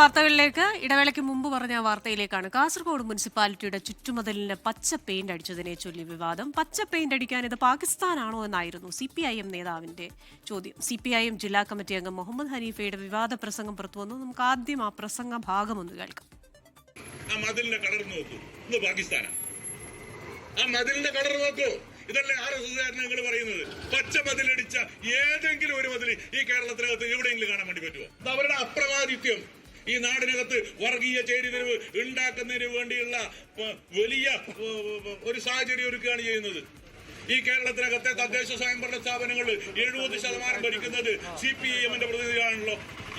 വാർത്തകളിലേക്ക് ഇടവേളയ്ക്ക് മുമ്പ് പറഞ്ഞ വാർത്തയിലേക്കാണ്. കാസർഗോഡ് മുനിസിപ്പാലിറ്റിയുടെ ചുറ്റുമതിലിന് പച്ച പെയിന്റ് അടിച്ചതിനെ ചൊല്ലി വിവാദം. പച്ച പെയിന്റ് അടിക്കാൻ ഇത് പാകിസ്ഥാനാണോ എന്നായിരുന്നു സി പി ഐ എം നേതാവിന്റെ ചോദ്യം. സി പി ഐ എം ജില്ലാ കമ്മിറ്റി അംഗം മുഹമ്മദ് ഹനീഫയുടെ വിവാദ പ്രസംഗം പുറത്തുവന്നു നമുക്ക് ആദ്യം ആ പ്രസംഗ ഭാഗം ഒന്ന് കേൾക്കാം. ആ നോക്കൂ. ആ നോക്കൂ. ഇതല്ലേ ആർ എസ് നിങ്ങൾ പറയുന്നത്? പച്ച മതിലടിച്ച ഏതെങ്കിലും ഒരു മതിൽ ഈ കേരളത്തിനകത്ത് എവിടെയെങ്കിലും കാണാൻ വേണ്ടി പറ്റുമോ അവരുടെ അപ്രമാദിത്യം ഈ നാടിനകത്ത് വർഗീയ ചേരിതിരിവ് ഉണ്ടാക്കുന്നതിന് വേണ്ടിയുള്ള വലിയ ഒരു സാഹചര്യം ഒരുക്കുകയാണ് ചെയ്യുന്നത്. ഈ കേരളത്തിനകത്തെ തദ്ദേശ സ്വയംഭരണ സ്ഥാപനങ്ങളിൽ എഴുപത് ശതമാനം ഭരിക്കുന്നത് സി പി ഐ എമ്മിന്റെ പ്രതിനിധികളാണല്ലോ.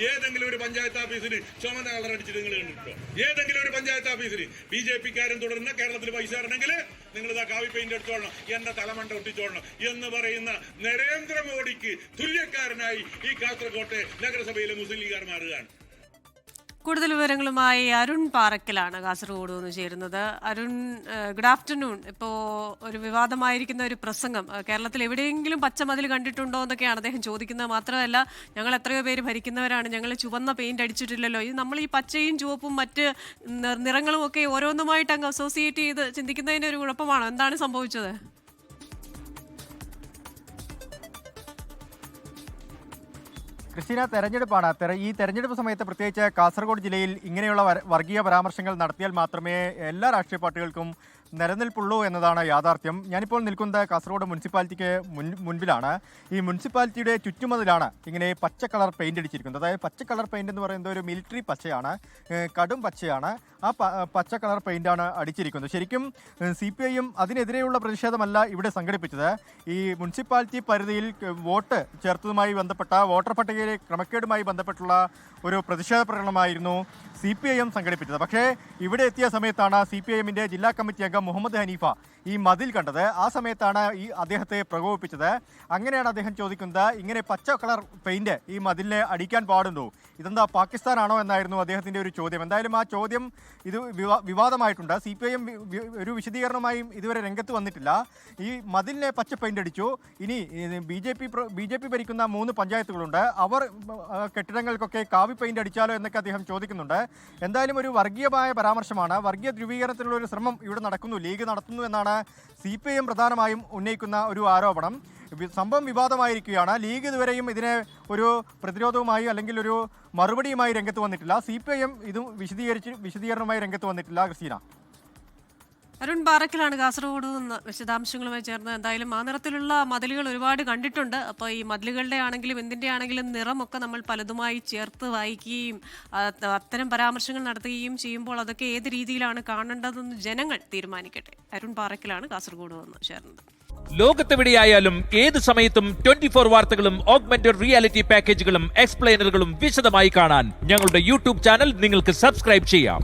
ഏതെങ്കിലും ഒരു പഞ്ചായത്ത് ഓഫീസിന് ചുമന്ന കളർ അടിച്ചിട്ട് നിങ്ങൾ കണ്ടിട്ടോ ഏതെങ്കിലും ഒരു പഞ്ചായത്ത് ഓഫീസിന് ബി ജെ പിക്കാരൻ തുടരുന്ന കേരളത്തിൽ പൈസ തരണമെങ്കിൽ നിങ്ങൾ ഇതാ കാവി പെയിന്റ് എടുത്തോളണം എന്റെ തലമണ്ട ഒട്ടിച്ചോളണം എന്ന് പറയുന്ന നരേന്ദ്രമോദിക്ക് തുല്യക്കാരനായി ഈ കാസർകോട്ടെ നഗരസഭയിലെ മുസ്ലിം മാറുകയാണ്. കൂടുതൽ വിവരങ്ങളുമായി അരുൺ പാറക്കലാണ് കാസർഗോഡ് നിന്ന് ചേരുന്നത്. അരുൺ ഗുഡ് ആഫ്റ്റർനൂൺ ഇപ്പോൾ ഒരു വിവാദമായിരിക്കുന്ന ഒരു പ്രസംഗം. കേരളത്തിൽ എവിടെയെങ്കിലും പച്ചമതിൽ കണ്ടിട്ടുണ്ടോ എന്നൊക്കെയാണ് അദ്ദേഹം ചോദിക്കുന്നത്. മാത്രമല്ല ഞങ്ങൾ എത്രയോ പേര് ഭരിക്കുന്നവരാണ്. ഞങ്ങൾ ചുവന്ന പെയിന്റ് അടിച്ചിട്ടില്ലല്ലോ. ഇത് നമ്മൾ ഈ പച്ചയും ചുവപ്പും മറ്റ് നിറങ്ങളും ഒക്കെ ഓരോന്നുമായിട്ട് അങ്ങ് അസോസിയേറ്റ് ചെയ്ത് ചിന്തിക്കുന്നതിന് ഒരു കുഴപ്പമാണോ? എന്താണ് സംഭവിച്ചത്? ക്രിസ്റ്റീന തെരഞ്ഞെടുപ്പാണ്. തെര- ഈ തെരഞ്ഞെടുപ്പ് സമയത്ത് പ്രത്യേകിച്ച് കാസർഗോഡ് ജില്ലയിൽ ഇങ്ങനെയുള്ള വർഗീയ പരാമർശങ്ങൾ നടത്തിയാൽ മാത്രമേ എല്ലാ രാഷ്ട്രീയ പാർട്ടികൾക്കും നിലനിൽപ്പുള്ളൂ എന്നതാണ് യാഥാർത്ഥ്യം. ഞാനിപ്പോൾ നിൽക്കുന്നത് കാസർഗോഡ് മുനിസിപ്പാലിറ്റിക്ക് മുൻ മുൻപിലാണ്. ഈ മുനിസിപ്പാലിറ്റിയുടെ ചുറ്റുമതിലാണ് ഇങ്ങനെ പച്ച കളർ പെയിന്റ് അടിച്ചിരിക്കുന്നത്. അതായത് പച്ച കളർ പെയിന്റ് എന്ന് പറയുന്നത് ഒരു മിലിറ്ററി പച്ചയാണ്. കടും പച്ചയാണ്. ആ പച്ച കളർ പെയിന്റാണ് അടിച്ചിരിക്കുന്നത്. ശരിക്കും സി പി ഐയും അതിനെതിരെയുള്ള പ്രതിഷേധമല്ല ഇവിടെ സംഘടിപ്പിച്ചത്. ഈ മുനിസിപ്പാലിറ്റി പരിധിയിൽ വോട്ട് ചേർത്തതുമായി ബന്ധപ്പെട്ട വോട്ടർ പട്ടികയിലെ ക്രമക്കേടുമായി ബന്ധപ്പെട്ടുള്ള ഒരു പ്രതിഷേധ പ്രകടനമായിരുന്നു. സി പി ഐ എം സംഘടിപ്പിച്ചത്. പക്ഷേ ഇവിടെ എത്തിയ സമയത്താണ് സി പി ഐ എമ്മിന്റെ ജില്ലാ കമ്മിറ്റി അംഗം മുഹമ്മദ് ഹനീഫ ഈ മതിൽ കണ്ടത്. ആ സമയത്താണ് ഈ അദ്ദേഹത്തെ പ്രകോപിപ്പിച്ചത്. അങ്ങനെയാണ് അദ്ദേഹം ചോദിക്കുന്നത് ഇങ്ങനെ പച്ച കളർ പെയിന്റ് ഈ മതിലിനെ അടിക്കാൻ പാടുണ്ടോ? ഇതെന്താ പാകിസ്ഥാനാണോ എന്നായിരുന്നു അദ്ദേഹത്തിന്റെ ഒരു ചോദ്യം. എന്തായാലും ആ ചോദ്യം ഇത് വിവാദമായിട്ടുണ്ട്. സി പി ഐ എം ഒരു വിശദീകരണമായും ഇതുവരെ രംഗത്ത് വന്നിട്ടില്ല. ഈ മതിലിനെ പച്ച പെയിന്റ് അടിച്ചു. ഇനി B J P B J P ഭരിക്കുന്ന മൂന്ന് പഞ്ചായത്തുകളുണ്ട്. അവർ കെട്ടിടങ്ങൾക്കൊക്കെ കാവി പെയിന്റ് അടിച്ചാലോ എന്നൊക്കെ അദ്ദേഹം ചോദിക്കുന്നുണ്ട്. എന്തായാലും ഒരു വർഗീയമായ പരാമർശമാണ്. വർഗീയ ധ്രുവീകരണത്തിനുള്ള ഒരു ശ്രമം ഇവിടെ നടക്കുന്നു. ലീഗ് നടത്തുന്നു എന്നാണ് സി പി എം പ്രധാനമായും ഉന്നയിക്കുന്ന ഒരു ആരോപണം. സംഭവം വിവാദമായിരിക്കുകയാണ്. ലീഗ് ഇതുവരെയും ഇതിനെ ഒരു പ്രതിരോധവുമായി അല്ലെങ്കിൽ ഒരു മറുപടിയുമായി രംഗത്ത് വന്നിട്ടില്ല. സി പി ഐ എം ഇതും വിശദീകരിച്ച് വിശദീകരണവുമായി രംഗത്ത് വന്നിട്ടില്ല. ക്രിസ്റ്റീന. അരുൺ പാറക്കലാണ് കാസർഗോഡ് നിന്ന് വിശദാംശങ്ങളുമായി ചേർന്ന് എന്തായാലും ആ നിറത്തിലുള്ള മതിലുകൾ ഒരുപാട് കണ്ടിട്ടുണ്ട്. അപ്പോൾ ഈ മതിലുകളുടെ ആണെങ്കിലും എന്തിന്റെ ആണെങ്കിലും നിറമൊക്കെ നമ്മൾ പലതുമായി ചേർത്ത് വായിക്കുകയും അത്തരം പരാമർശങ്ങൾ നടത്തുകയും ചെയ്യുമ്പോൾ അതൊക്കെ ഏത് രീതിയിലാണ് കാണേണ്ടതെന്ന് ജനങ്ങൾ തീരുമാനിക്കട്ടെ. അരുൺ പാറക്കലാണ് കാസർഗോഡ് നിന്ന് ചേർന്നത്. ലോകത്തെവിടെയായാലും ഏത് സമയത്തും ട്വന്റി ഫോർ വാർത്തകളും ഓഗ്മെന്റഡ് റിയാലിറ്റി പാക്കേജുകളും എക്സ്പ്ലെയിനറുകളും വിശദമായി കാണാൻ ഞങ്ങളുടെ യൂട്യൂബ് ചാനൽ നിങ്ങൾക്ക് സബ്സ്ക്രൈബ് ചെയ്യാം.